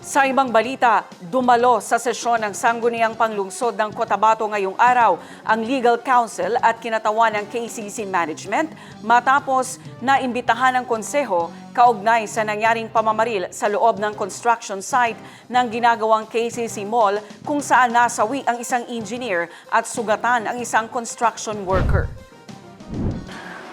Sa ibang balita, dumalo sa sesyon ng Sangguniang Panglungsod ng Cotabato ngayong araw ang Legal Counsel at kinatawan ng KCC Management matapos na imbitahan ng konseho kaugnay sa nangyaring pamamaril sa loob ng construction site ng ginagawang KCC Mall kung saan nasawi ang isang engineer at sugatan ang isang construction worker.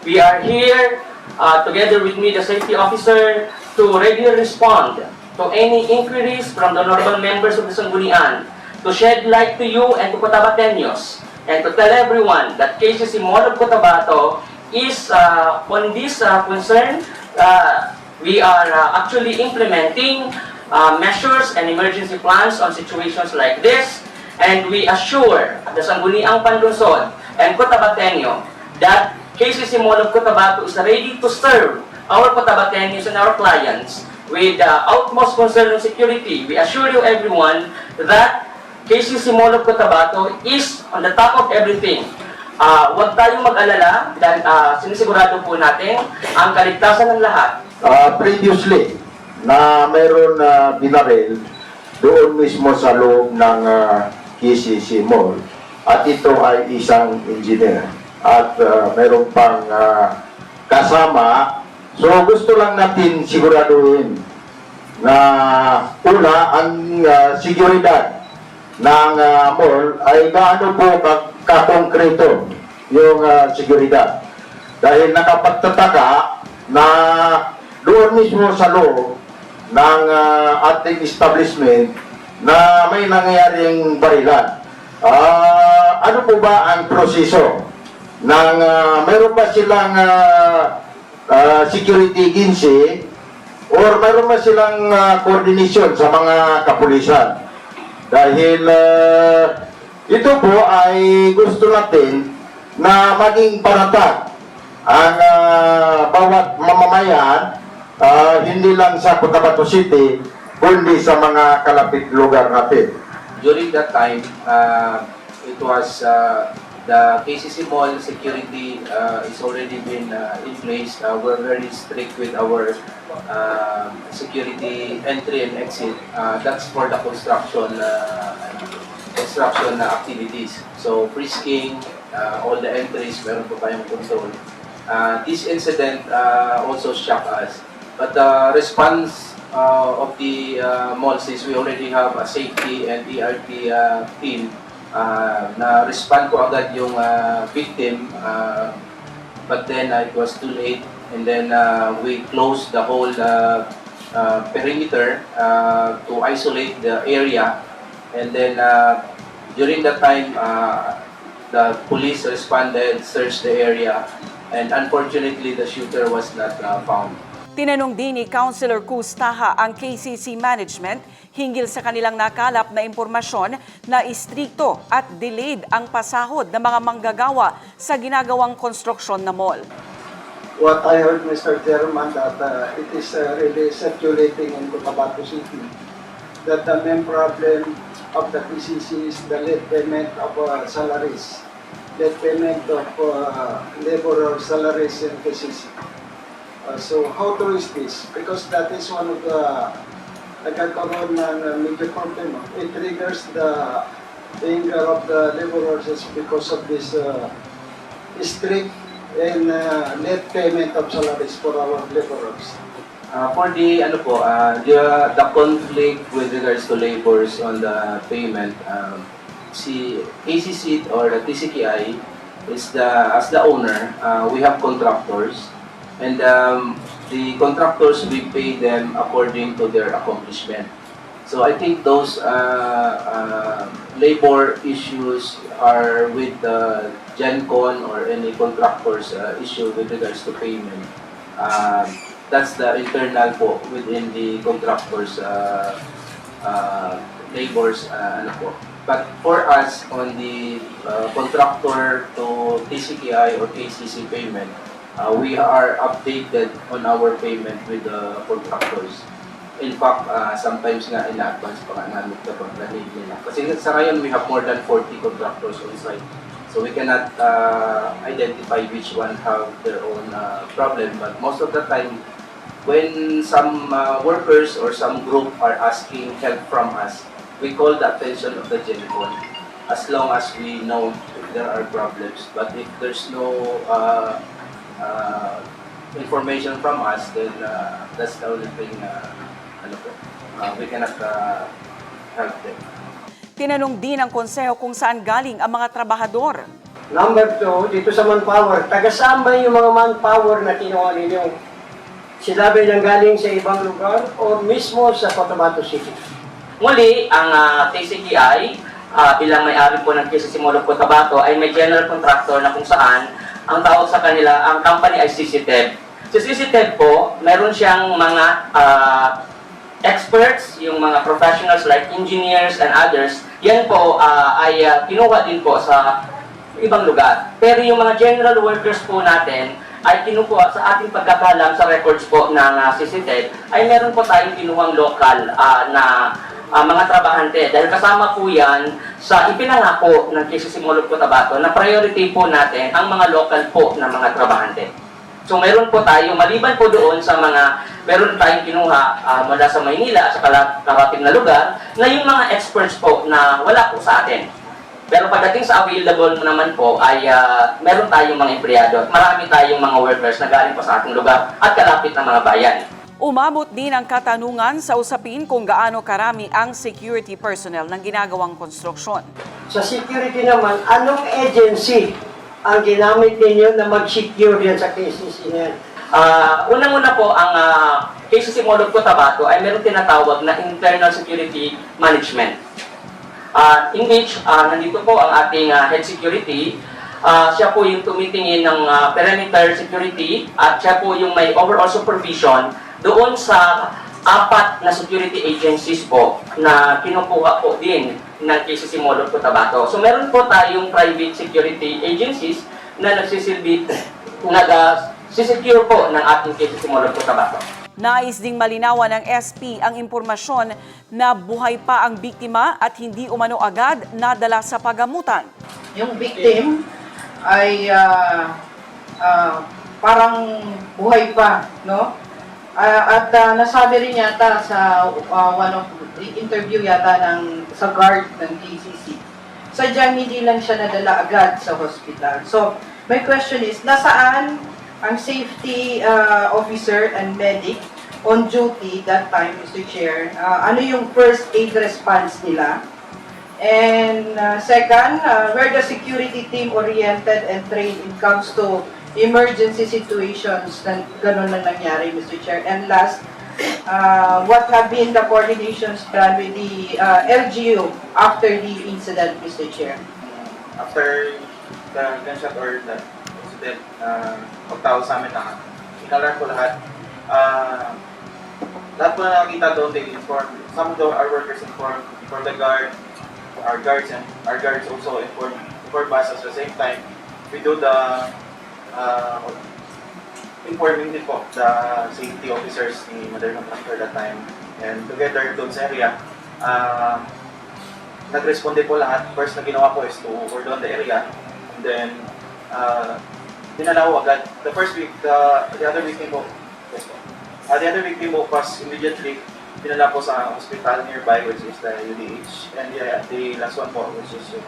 We are here uh, together with me, the safety officer, to readily respond to any inquiries from the honorable members of the Sanggunian, to shed light to you and to Cotabateños, and to tell everyone that KCC Mall of Cotabato is uh, on this uh, concern. Uh, we are uh, actually implementing uh, measures and emergency plans on situations like this, and we assure the Sangguniang Panlungsod and Cotabateño that KCC Mall of Cotabato is ready to serve our Cotabateños and our clients with the utmost concern and security. We assure you everyone that KCC Mall of Cotabato is on the top of everything. Ah, huwag tayong mag-alala dahil ah, sinisigurado po natin ang kaligtasan ng lahat Ah, previously na mayroon na binaril doon mismo sa loob ng ah, KCC Mall at ito ay isang engineer at ah, mayroon pang ah, kasama so gusto lang natin siguraduhin na una ang ah, seguridad ng ah, mall ay gaano po ka- kakongkreto yung ah, seguridad dahil nakapagtataka na doon mismo sa loob ng ah, ating establishment na may nangyaring barilan. Ah, ano po ba ang proseso ng ah, mayroon ba silang ah, ah, security agency or mayroon ba silang ah, coordination sa mga kapulisan? Dahil ah, ito po ay gusto natin na maging paratag ang ah, bawat mamamayan, ah, hindi lang sa Cotabato City, kundi sa mga kalapit lugar natin. during that time, uh, it was uh, the KCC Mall security uh, is already been uh, in place. Uh, we're very strict with our uh, security entry and exit. Uh, that's for the construction uh, construction activities. So frisking, uh, all the entries, meron po tayong control. Uh, this incident uh, also shocked us. But the response uh, of the uh, mall, since we already have a safety and ERP uh, team, uh, na respond ko agad yung uh, victim, uh, but then uh, it was too late. And then uh, we closed the whole uh, uh, perimeter uh, to isolate the area. And then uh, during that time, uh, the police responded, searched the area, and unfortunately, the shooter was not uh, found. Tinanong din ni Councilor Kustaha ang KCC Management hinggil sa kanilang nakalap na impormasyon na istrikto at delayed ang pasahod ng mga manggagawa sa ginagawang konstruksyon na mall. what I heard, Mr. Chairman, that uh, it is uh, really circulating in Cotabato City, that the main problem of the PCC is the late payment of uh, salaries, late payment of uh, laborer salaries in PCC. Uh, so how true is this? Because that is one of the nagkakaroon ng major problem. It triggers the anger of the laborers because of this uh, strict and uh, net payment of salaries for our laborers. Uh, for the ano po, uh, the, the conflict with regards to labors on the payment, um, si ACC or the TCKI is the as the owner, uh, we have contractors and um, the contractors we pay them according to their accomplishment. So I think those uh, uh, labor issues are with the GenCon or any contractors uh, issue with regards to payment. Um, that's the internal po within the contractors uh, uh, labors uh, ano po. But for us on the uh, contractor to TCKI or KCC payment, uh, we are updated on our payment with the contractors. In fact, uh, sometimes nga in-advance pa nga namin kapag na-need nila. Kasi sa ngayon, we have more than 40 contractors on site. So we cannot uh, identify which one have their own uh, problem. But most of the time, when some uh, workers or some group are asking help from us, we call the attention of the GenCon as long as we know if there are problems. But if there's no uh, uh, information from us, then uh, that's the only thing uh, ano po, uh, we cannot uh, help them. Tinanong din ng konseho kung saan galing ang mga trabahador. Number two, dito sa manpower, taga saan ba yung mga manpower na kinuha ninyo? Sila ba yung galing sa ibang lugar o mismo sa Cotabato City? Muli, ang ah, TCTI, ah, bilang may-ari po ng KCC Mall of Cotabato, ay may general contractor na kung saan ang tawag sa kanila, ang company ay CCTEB. Si CCTEB po, meron siyang mga ah, experts, yung mga professionals like engineers and others, yan po ah, ay ah, kinuha din po sa ibang lugar. Pero yung mga general workers po natin, ay kinukuha sa ating pagkakalam sa records po ng uh, CCTED, ay meron po tayong kinuhang local ah, na ah, mga trabahante. Dahil kasama po yan sa ipinangako ng KCC Mall of Cotabato na priority po natin ang mga local po na mga trabahante. So meron po tayo, maliban po doon sa mga, meron tayong kinuha ah, mula sa Maynila sa karating na lugar, na yung mga experts po na wala po sa atin. Pero pagdating sa available naman po ay ah, meron tayong mga empleyado marami tayong mga workers na galing po sa ating lugar at kalapit ng mga bayan. Umabot din ang katanungan sa usapin kung gaano karami ang security personnel ng ginagawang konstruksyon. Sa security naman, anong agency ang ginamit ninyo na mag-secure yan sa KCC na yan? Ah, unang-una po ang uh, KCC Mall of Cotabato ay meron tinatawag na Internal Security Management. Ah, in which ah, nandito po ang ating ah, head security. Ah, siya po yung tumitingin ng ah, perimeter security at siya po yung may overall supervision doon sa apat na security agencies po na kinukuha po din ng KCC Mall of Cotabato. So meron po tayong private security agencies na nagsisilbi, nag-secure po ng ating KCC Mall of Cotabato. Nais ding malinawan ng SP ang impormasyon na buhay pa ang biktima at hindi umano agad nadala sa pagamutan. yung victim ay ah, ah, parang buhay pa, no? Ah, at ah, nasabi rin yata sa ah, one of interview yata ng sa guard ng KCC. Sadyang hindi lang siya nadala agad sa hospital. So, my question is, nasaan ang safety ah, officer and medic on duty that time, Mr. Chair? Ah, ano yung first aid response nila? And uh, second, uh, where the security team oriented and trained in comes to emergency situations na ganun na nangyari, Mr. Chair. And last, uh, what have been the coordinations done with the uh, LGU after the incident, Mr. Chair? after the gunshot or the incident, uh, pagtawag sa amin na inalarm ko lahat, uh, lahat po na nakakita doon, they inform, some of our workers inform, inform the guard, our guards, and our guards also inform, inform us at the same time. We do the uh, informing din po the safety officers ni Mother Contractor that time. And together doon sa area, uh, nag-responde po lahat. First na ginawa ko is to cordon the area. And then, uh, dinala agad. The first week, the, the other victim po, yes po. Uh, the other victim po was immediately dinala po sa hospital nearby, which is the UDH. And the, the last one po, which is yung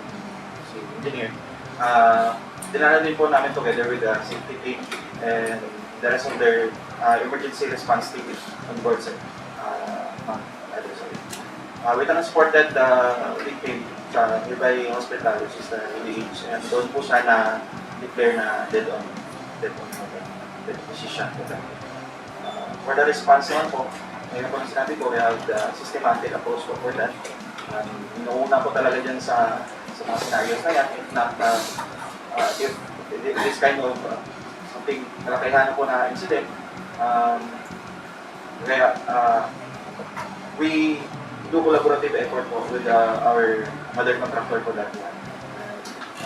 si engineer. Uh, dinala din po namin together with the safety team and the rest of their uh, emergency response team on board, sir. Uh, either, sorry. Uh, we transported the victim sa nearby hospital, which is the UDH. And doon po siya na declare na dead on dead on dead position. Uh, for the response naman po, ngayon po na sinabi ko, we have the systematic approach po for that. Um, inuuna po talaga dyan sa sa mga scenarios na yan, if not, uh, uh, if, this kind of uh, something kalakayahan po na incident, um, kaya, uh, we do collaborative effort po with uh, our mother contractor for that one.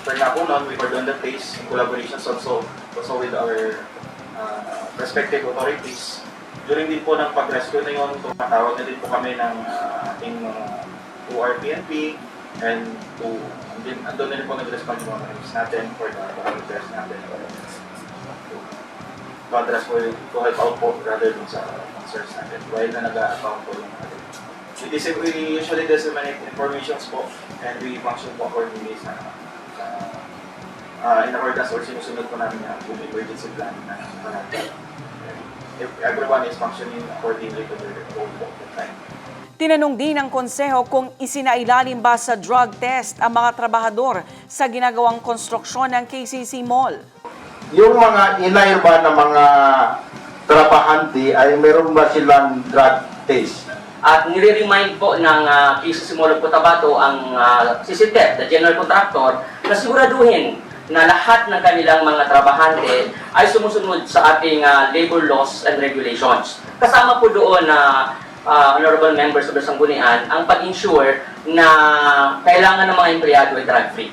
After na po nun, we cordon the place in collaborations also, also with our uh, respective authorities. During din po ng pag-rescue na yun, tumatawag na din po kami ng uh, ating uh, to our PNP and to din andun na rin po nag-respond yung mga colleagues natin for the repairs natin. to address po, yung- to help out po rather dun sa concerns natin while na nag-account po yung natin. We, dis- we usually disseminate informations po and we function po accordingly sa sa uh, in accordance or sinusunod po namin yung emergency plan na natin. If everyone is functioning accordingly to their own time. Tinanong din ng konseho kung isinailalim ba sa drug test ang mga trabahador sa ginagawang konstruksyon ng KCC Mall. Yung mga inay ba na mga trabahante ay meron ba silang drug test? At nire-remind po ng uh, KCC Mall of Cotabato ang uh, CCTEP, the general contractor, na siguraduhin na lahat ng kanilang mga trabahante ay sumusunod sa ating ah, labor laws and regulations. Kasama po doon na ah, honorable members of the Sanggunian ang pag-ensure na kailangan ng mga empleyado ay drug-free.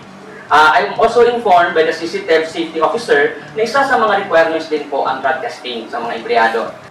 Ah, I'm also informed by the CCTEP safety officer na isa sa mga requirements din po ang drug testing sa mga empleyado.